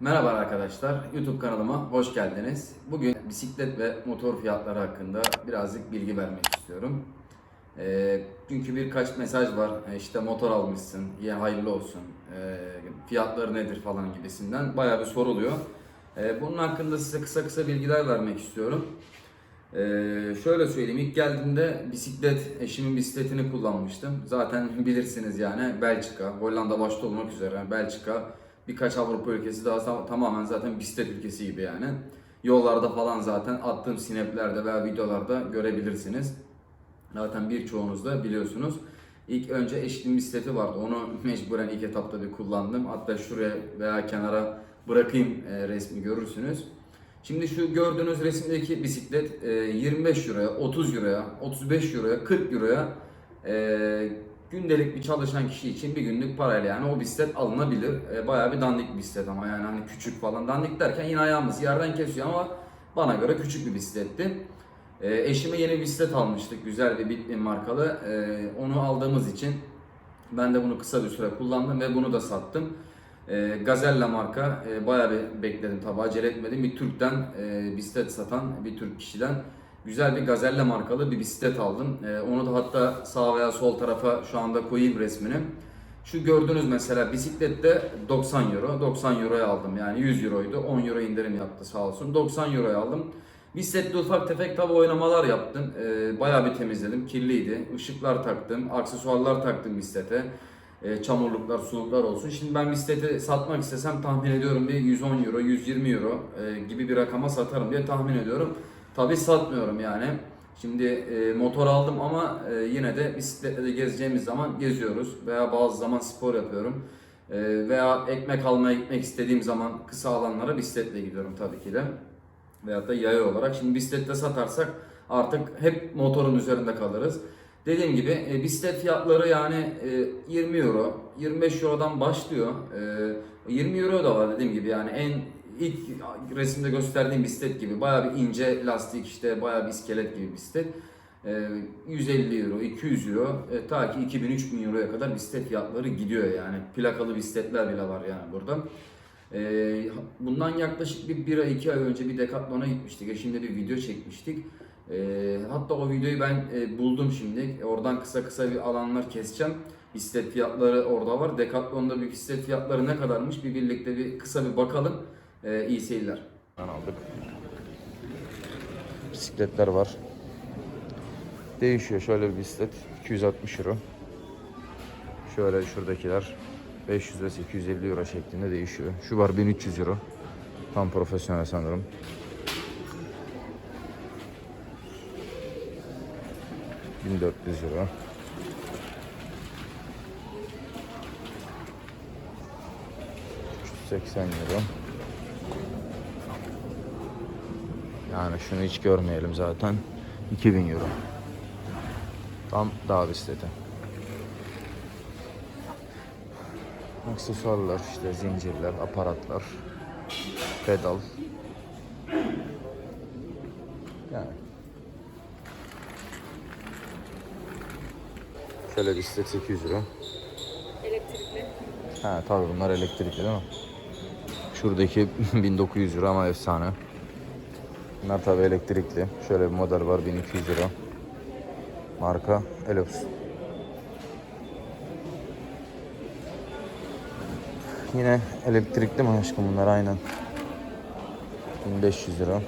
Merhaba arkadaşlar, YouTube kanalıma hoş geldiniz. Bugün bisiklet ve motor fiyatları hakkında birazcık bilgi vermek istiyorum. Ee, çünkü birkaç mesaj var, E, işte motor almışsın, ya hayırlı olsun, Ee, fiyatları nedir falan gibisinden bayağı bir soruluyor. Ee, bunun hakkında size kısa kısa bilgiler vermek istiyorum. Ee, şöyle söyleyeyim, ilk geldiğimde bisiklet, eşimin bisikletini kullanmıştım. Zaten bilirsiniz yani Belçika, Hollanda başta olmak üzere Belçika, birkaç Avrupa ülkesi daha tam- tamamen zaten bisiklet ülkesi gibi yani. Yollarda falan zaten attığım sineplerde veya videolarda görebilirsiniz. Zaten birçoğunuz da biliyorsunuz. İlk önce eşimin bisikleti vardı. Onu mecburen ilk etapta bir kullandım. Hatta şuraya veya kenara bırakayım e, resmi görürsünüz. Şimdi şu gördüğünüz resimdeki bisiklet e, 25 euroya, 30 euroya, 35 euroya, 40 euroya e, gündelik bir çalışan kişi için bir günlük parayla yani o bisiklet alınabilir. E, bayağı bir dandik bir bisiklet ama yani hani küçük falan. Dandik derken yine ayağımız yerden kesiyor ama bana göre küçük bir bisikletti. E, eşime yeni bir bisiklet almıştık. Güzel bir Bitmin markalı. E, onu aldığımız için ben de bunu kısa bir süre kullandım ve bunu da sattım. E, Gazella marka e, bayağı bir bekledim tabi acele etmedim. Bir Türk'ten e, bisiklet satan bir Türk kişiden güzel bir Gazella markalı bir bisiklet aldım. E, onu da hatta sağ veya sol tarafa şu anda koyayım resmini. Şu gördüğünüz mesela bisiklette 90 euro. 90 euroya aldım yani 100 euroydu. 10 euro indirim yaptı sağ olsun. 90 euroya aldım. Bisiklette ufak tefek tabi oynamalar yaptım. Ee, bayağı bir temizledim. Kirliydi. Işıklar taktım. Aksesuarlar taktım bisiklete. Ee, çamurluklar, suluklar olsun. Şimdi ben bisikleti satmak istesem tahmin ediyorum bir 110 euro, 120 euro e, gibi bir rakama satarım diye tahmin ediyorum. Tabi satmıyorum yani. Şimdi e, motor aldım ama e, yine de bisikletle de gezeceğimiz zaman geziyoruz. Veya bazı zaman spor yapıyorum. E, veya ekmek almaya gitmek istediğim zaman kısa alanlara bisikletle gidiyorum tabii ki de veyahut da yaya olarak. Şimdi bisiklette satarsak artık hep motorun üzerinde kalırız. Dediğim gibi e, bisiklet fiyatları yani e, 20 euro, 25 eurodan başlıyor. E, 20 euro da var dediğim gibi yani en ilk resimde gösterdiğim bisiklet gibi bayağı bir ince lastik işte bayağı bir iskelet gibi bisiklet. E, 150 euro, 200 euro e, ta ki 2000-3000 euroya kadar bisiklet fiyatları gidiyor yani. Plakalı bisikletler bile var yani burada. Ee, bundan yaklaşık bir, bir ay iki ay önce bir Decathlon'a gitmiştik. Eşimle bir video çekmiştik. Ee, hatta o videoyu ben e, buldum şimdi. Oradan kısa kısa bir alanlar keseceğim. Bisiklet fiyatları orada var. Decathlon'da bir bisiklet fiyatları ne kadarmış bir birlikte bir kısa bir bakalım. Ee, iyi seyirler. aldık. Bisikletler var. Değişiyor şöyle bir bisiklet 260 euro. Şöyle şuradakiler 500 ve 850 euro şeklinde değişiyor. Şu var 1300 euro. Tam profesyonel sanırım. ...1400 euro. ...380 euro. Yani şunu hiç görmeyelim zaten. 2000 euro. Tam dağ bisikleti. Aksesuarlar işte zincirler, aparatlar, pedal. Yani. Şöyle bisiklet 800 euro. Elektrikli. Ha tabii bunlar elektrikli değil mi? Şuradaki 1900 euro ama efsane. Bunlar tabii elektrikli. Şöyle bir model var 1200 euro. Marka Elox. Yine elektrikli mi aşkım bunlar aynen. 1500 lira.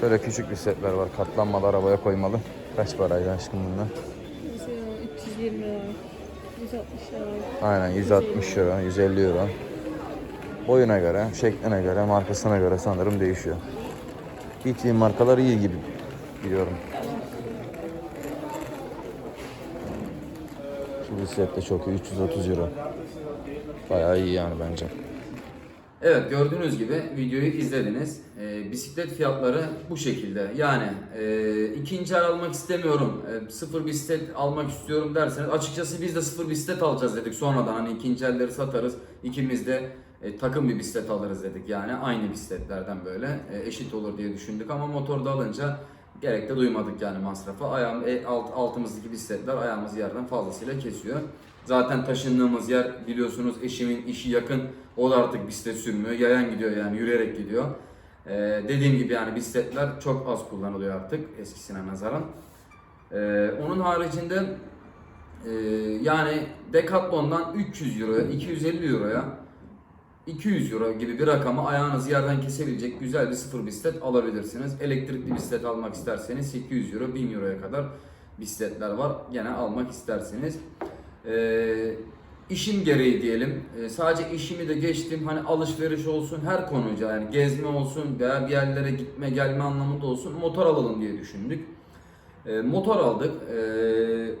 Şöyle küçük bir setler var. Katlanmalı arabaya koymalı. Kaç paraydı aşkım bunlar? Mesela 320 lira, 160 lira. Aynen 160 lira, 150 euro. Boyuna göre, şekline göre, markasına göre sanırım değişiyor. Bittiğim markalar iyi gibi biliyorum. Şu bisiklet de çok iyi, 330 euro. Bayağı iyi yani bence. Evet gördüğünüz gibi videoyu izlediniz. Ee, bisiklet fiyatları bu şekilde. Yani e, ikinci el almak istemiyorum, e, sıfır bisiklet almak istiyorum derseniz açıkçası biz de sıfır bisiklet alacağız dedik. Sonradan hani ikinci elleri satarız. İkimiz de e, takım bir bisiklet alırız dedik. Yani aynı bisikletlerden böyle e, eşit olur diye düşündük ama motorda alınca gerek de duymadık yani masrafa. Ayağım, e, alt, altımızdaki bisikletler ayağımızı yerden fazlasıyla kesiyor. Zaten taşındığımız yer biliyorsunuz eşimin işi yakın. O da artık bisiklet sürmüyor. Yayan gidiyor yani yürüyerek gidiyor. Ee, dediğim gibi yani bisikletler çok az kullanılıyor artık eskisine nazaran. Ee, onun haricinde e, yani Decathlon'dan 300 euroya, 250 euroya 200 euro gibi bir rakamı ayağınızı yerden kesebilecek güzel bir sıfır bisiklet alabilirsiniz. Elektrikli bisiklet almak isterseniz 800 euro, 1000 euroya kadar bisikletler var. Gene almak isterseniz. Ee, işim gereği diyelim. Ee, sadece işimi de geçtim. Hani alışveriş olsun, her konuca yani gezme olsun veya bir yerlere gitme gelme anlamında olsun motor alalım diye düşündük. Ee, motor aldık. Ee,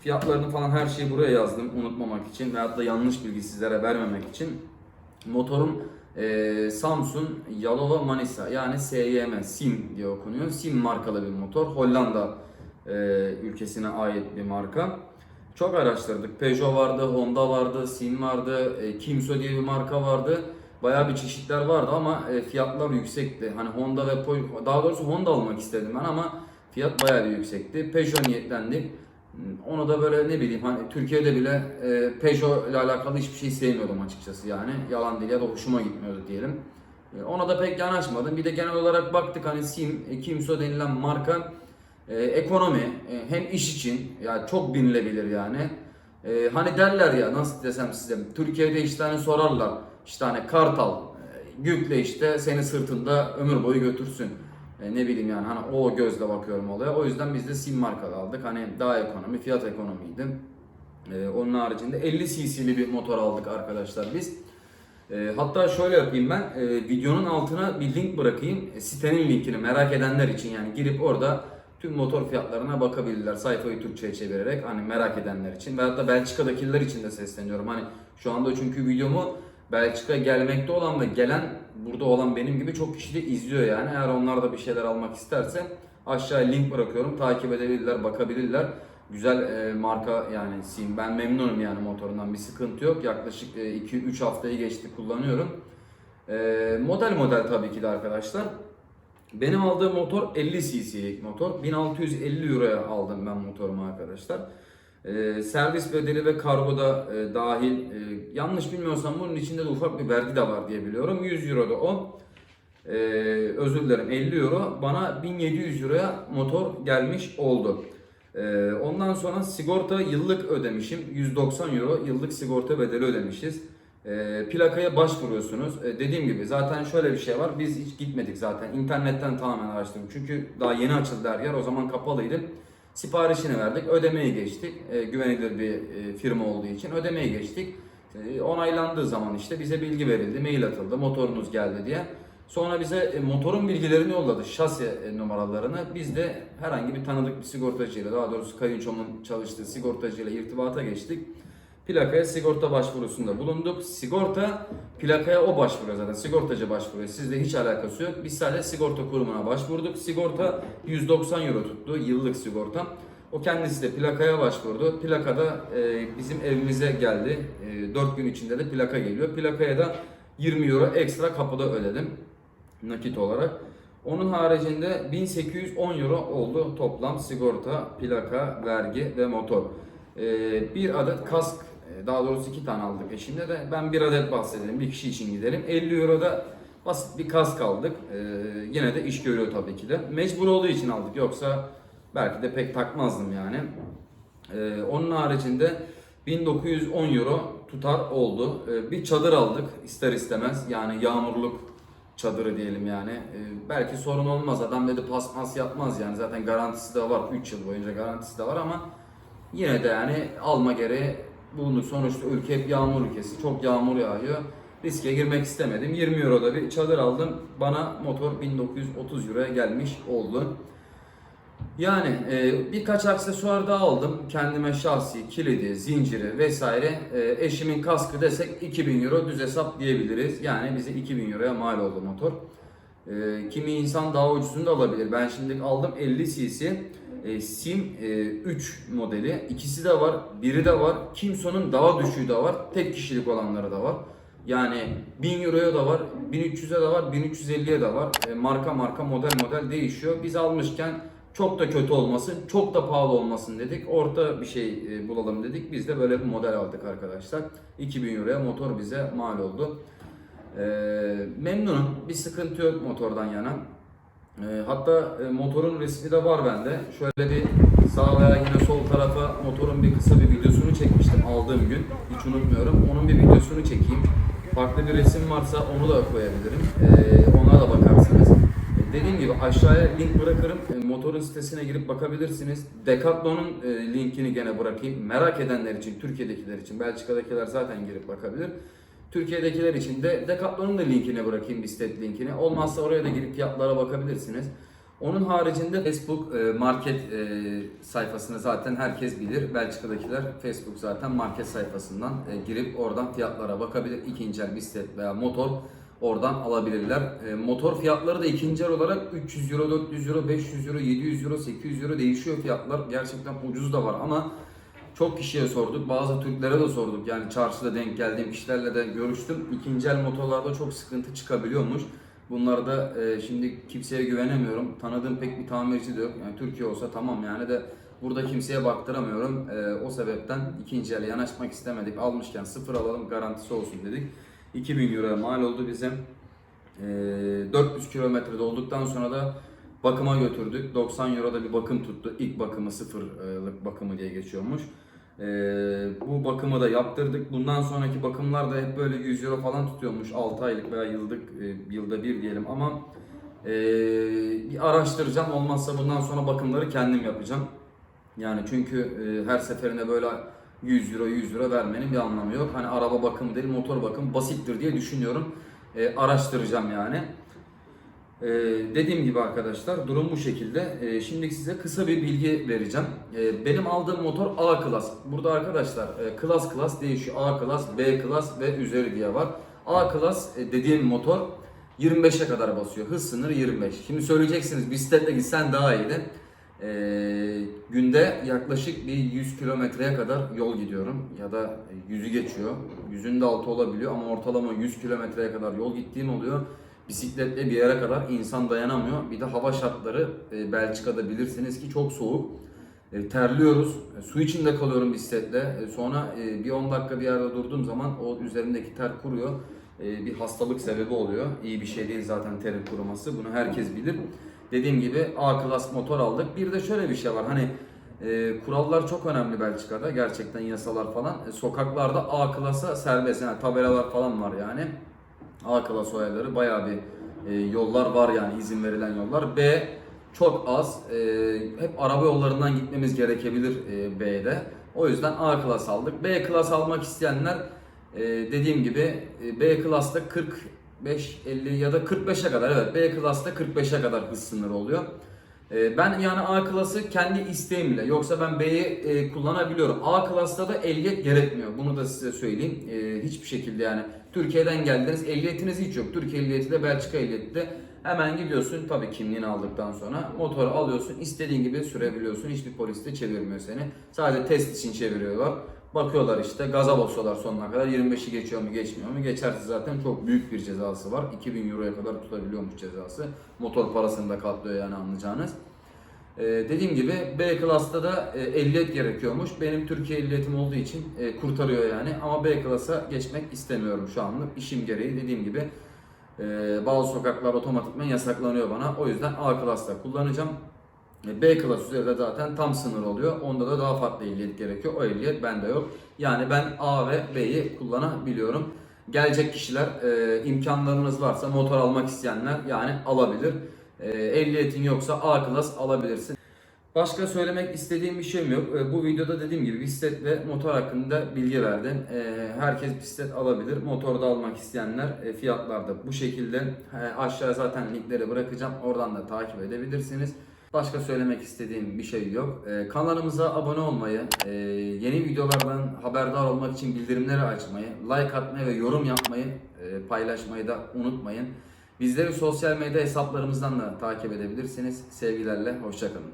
fiyatlarını falan her şeyi buraya yazdım unutmamak için veyahut da yanlış bilgi sizlere vermemek için. Motorun e, Samsung Yalova Manisa yani SYM Sim diye okunuyor. Sim markalı bir motor. Hollanda e, ülkesine ait bir marka. Çok araştırdık. Peugeot vardı, Honda vardı, Sim vardı, e, Kimso diye bir marka vardı. Bayağı bir çeşitler vardı ama e, fiyatlar yüksekti. Hani Honda ve Peugeot, daha doğrusu Honda almak istedim ben ama fiyat bayağı bir yüksekti. Peugeot niyetlendik. Onu da böyle ne bileyim hani Türkiye'de bile e, Peugeot ile alakalı hiçbir şey sevmiyordum açıkçası yani. Yalan değil ya da hoşuma gitmiyordu diyelim. E, ona da pek yanaşmadım. Bir de genel olarak baktık hani Sim, e, Kimso denilen marka e, ekonomi e, hem iş için yani çok binilebilir yani. E, hani derler ya nasıl desem size Türkiye'de işte hani sorarlar işte hani Kartal e, yükle işte seni sırtında ömür boyu götürsün. E, ne bileyim yani hani o gözle bakıyorum olaya. O yüzden biz de sim markalı aldık. Hani daha ekonomi, fiyat ekonomiydi. E, onun haricinde 50 cc'li bir motor aldık arkadaşlar biz. E, hatta şöyle yapayım ben. E, videonun altına bir link bırakayım. E, sitenin linkini merak edenler için yani girip orada tüm motor fiyatlarına bakabilirler. Sayfayı Türkçe'ye çevirerek hani merak edenler için. Veyahut da Belçika'dakiler için de sesleniyorum. Hani şu anda çünkü videomu Belçika gelmekte olan ve gelen burada olan benim gibi çok kişi de izliyor yani. Eğer onlar da bir şeyler almak isterse aşağıya link bırakıyorum. Takip edebilirler, bakabilirler. Güzel e, marka yani Sim. Ben memnunum yani motorundan bir sıkıntı yok. Yaklaşık 2-3 haftayı geçti kullanıyorum. E, model model tabii ki de arkadaşlar. Benim aldığım motor 50 cc'lik motor. 1650 euroya aldım ben motorumu arkadaşlar. Ee, servis bedeli ve kargo da e, dahil. E, yanlış bilmiyorsam bunun içinde de ufak bir vergi de var diye biliyorum. 100 euro da o. Ee, özür dilerim 50 euro. Bana 1700 euroya motor gelmiş oldu. Ee, ondan sonra sigorta yıllık ödemişim. 190 euro yıllık sigorta bedeli ödemişiz. Ee, plakaya başvuruyorsunuz. Ee, dediğim gibi zaten şöyle bir şey var. Biz hiç gitmedik zaten. İnternetten tamamen araştırdım. Çünkü daha yeni açıldı her yer. O zaman kapalıydı. Siparişini verdik. Ödemeyi geçtik. Ee, güvenilir bir e, firma olduğu için ödemeyi geçtik. Ee, onaylandığı zaman işte bize bilgi verildi. Mail atıldı. Motorunuz geldi diye. Sonra bize e, motorun bilgilerini yolladı. Şasi e, numaralarını. Biz de herhangi bir tanıdık bir sigortacıyla daha doğrusu kayınçomun çalıştığı sigortacıyla irtibata geçtik. Plakaya sigorta başvurusunda bulunduk. Sigorta plakaya o başvuruyor zaten. Sigortacı başvuruyor. Sizle hiç alakası yok. Biz sadece sigorta kurumuna başvurduk. Sigorta 190 euro tuttu. Yıllık sigorta. O kendisi de plakaya başvurdu. Plakada e, bizim evimize geldi. E, 4 gün içinde de plaka geliyor. Plakaya da 20 euro ekstra kapıda ödedim. Nakit olarak. Onun haricinde 1810 euro oldu toplam sigorta, plaka, vergi ve motor. Ee, bir adet kask, daha doğrusu iki tane aldık eşimle de. Ben bir adet bahsedelim, bir kişi için gidelim. 50 euro da basit bir kask aldık. Ee, yine de iş görüyor tabii ki de. Mecbur olduğu için aldık, yoksa belki de pek takmazdım yani. Ee, onun haricinde 1910 euro tutar oldu. Ee, bir çadır aldık ister istemez. Yani yağmurluk çadırı diyelim yani. Ee, belki sorun olmaz. Adam dedi paspas yapmaz yani. Zaten garantisi de var. 3 yıl boyunca garantisi de var ama yine de yani alma gereği bulundu. Sonuçta ülke hep yağmur ülkesi. Çok yağmur yağıyor. Riske girmek istemedim. 20 euroda bir çadır aldım. Bana motor 1930 euroya gelmiş oldu. Yani e, birkaç aksesuar daha aldım. Kendime şahsi, kilidi, zinciri vesaire. E, eşimin kaskı desek 2000 euro düz hesap diyebiliriz. Yani bize 2000 euroya mal oldu motor. E, kimi insan daha ucuzunu da alabilir. Ben şimdi aldım 50 cc. E, Sim e, 3 modeli. İkisi de var. Biri de var. Kimso'nun daha düşüğü de var. Tek kişilik olanları da var. Yani 1000 euroya da var, 1300'e de var, 1350'ye de var. E, marka marka model model değişiyor. Biz almışken Çok da kötü olmasın, çok da pahalı olmasın dedik. Orta bir şey e, bulalım dedik. Biz de böyle bir model aldık arkadaşlar. 2000 euroya motor bize mal oldu. E, memnunum. Bir sıkıntı yok motordan yana. E, hatta e, motorun resmi de var bende. Şöyle bir sağ veya yine sol tarafa motorun bir kısa bir videosunu çekmiştim aldığım gün. Hiç unutmuyorum. Onun bir videosunu çekeyim. Farklı bir resim varsa onu da koyabilirim. E, ona da bakarsınız. E, Dediğim gibi aşağıya link bırakırım. E, Motorun sitesine girip bakabilirsiniz. Decathlon'un e, linkini gene bırakayım. Merak edenler için, Türkiye'dekiler için, Belçika'dakiler zaten girip bakabilir. Türkiye'dekiler için de Decathlon'un da linkini bırakayım, bisiklet linkini. Olmazsa oraya da girip fiyatlara bakabilirsiniz. Onun haricinde Facebook e, market e, sayfasını zaten herkes bilir. Belçika'dakiler Facebook zaten market sayfasından e, girip oradan fiyatlara bakabilir. İkinci el bisiklet veya motor oradan alabilirler. Motor fiyatları da ikinci el olarak 300 euro, 400 euro, 500 euro, 700 euro, 800 euro değişiyor fiyatlar. Gerçekten ucuz da var ama çok kişiye sorduk. Bazı Türklere de sorduk. Yani çarşıda denk geldiğim kişilerle de görüştüm. İkinci el motorlarda çok sıkıntı çıkabiliyormuş. Bunlarda e, şimdi kimseye güvenemiyorum. Tanıdığım pek bir tamirci de yok. Yani Türkiye olsa tamam yani de burada kimseye baktıramıyorum. E, o sebepten ikinci ele yanaşmak istemedik. Almışken sıfır alalım garantisi olsun dedik. 2000 euro mal oldu bizim. E, 400 kilometrede olduktan sonra da bakıma götürdük. 90 euroda bir bakım tuttu. İlk bakımı sıfırlık bakımı diye geçiyormuş. Ee, bu bakımı da yaptırdık. Bundan sonraki bakımlar da hep böyle 100 euro falan tutuyormuş. 6 aylık veya yıllık e, yılda bir diyelim ama e, bir araştıracağım. Olmazsa bundan sonra bakımları kendim yapacağım. Yani çünkü e, her seferinde böyle 100 euro 100 euro vermenin bir anlamı yok. Hani araba bakımı değil motor bakım basittir diye düşünüyorum. E, araştıracağım yani. Ee, dediğim gibi arkadaşlar durum bu şekilde. Ee, şimdi size kısa bir bilgi vereceğim. Ee, benim aldığım motor A klas. Burada arkadaşlar e, klas klas değişiyor. A klas, B klas ve üzeri diye var. A klas e, dediğim motor 25'e kadar basıyor. Hız sınırı 25. Şimdi söyleyeceksiniz bisikletle gitsen daha iyiydi. Ee, günde yaklaşık bir 100 kilometreye kadar yol gidiyorum ya da 100'ü geçiyor. 100'ün de altı olabiliyor ama ortalama 100 kilometreye kadar yol gittiğim oluyor. Bisikletle bir yere kadar insan dayanamıyor. Bir de hava şartları e, Belçika'da bilirsiniz ki çok soğuk. E, terliyoruz. E, su içinde kalıyorum bisikletle. E, sonra e, bir 10 dakika bir yerde durduğum zaman o üzerindeki ter kuruyor. E, bir hastalık sebebi oluyor. İyi bir şey değil zaten terin kuruması. Bunu herkes bilir. Dediğim gibi A klas motor aldık. Bir de şöyle bir şey var. Hani e, kurallar çok önemli Belçika'da. Gerçekten yasalar falan. E, sokaklarda A klasa serbest. Yani tabelalar falan var yani. A klas olayları bayağı bir e, yollar var yani izin verilen yollar. B çok az. E, hep araba yollarından gitmemiz gerekebilir e, B'de. O yüzden A klas aldık. B klas almak isteyenler e, dediğim gibi e, B klasta 45 50 ya da 45'e kadar evet B klasta 45'e kadar hız sınırı oluyor. E, Ben yani A klası kendi isteğimle yoksa ben B'yi e, kullanabiliyorum. A klasta da ehliyet gerekmiyor. Bunu da size söyleyeyim. E, hiçbir şekilde yani Türkiye'den geldiniz ehliyetiniz hiç yok. Türkiye ehliyeti de Belçika ehliyeti de hemen gidiyorsun tabii kimliğini aldıktan sonra motoru alıyorsun istediğin gibi sürebiliyorsun. Hiçbir polis de çevirmiyor seni. Sadece test için çeviriyorlar. Bakıyorlar işte gaza basıyorlar sonuna kadar 25'i geçiyor mu geçmiyor mu geçerse zaten çok büyük bir cezası var 2000 euroya kadar tutabiliyormuş cezası motor parasını da katlıyor yani anlayacağınız ee, dediğim gibi B klasta da e, ehliyet gerekiyormuş benim Türkiye ehliyetim olduğu için e, kurtarıyor yani ama B klasa geçmek istemiyorum şu anlık işim gereği dediğim gibi e, bazı sokaklar otomatikman yasaklanıyor bana o yüzden A klasta kullanacağım e, B klas üzerinde zaten tam sınır oluyor. Onda da daha farklı ehliyet gerekiyor. O ehliyet bende yok. Yani ben A ve B'yi kullanabiliyorum. Gelecek kişiler e, imkanlarınız varsa motor almak isteyenler yani alabilir. E, ehliyetin yoksa A klas alabilirsin. Başka söylemek istediğim bir şeyim yok. E, Bu videoda dediğim gibi bisiklet ve motor hakkında bilgi verdim. E, Herkes bisiklet alabilir. Motor da almak isteyenler e, fiyatlar da bu şekilde. E, Aşağıya zaten linkleri bırakacağım. Oradan da takip edebilirsiniz. Başka söylemek istediğim bir şey yok. Ee, kanalımıza abone olmayı, e, yeni videolardan haberdar olmak için bildirimleri açmayı, like atmayı ve yorum yapmayı, e, paylaşmayı da unutmayın. Bizleri sosyal medya hesaplarımızdan da takip edebilirsiniz. Sevgilerle, hoşçakalın.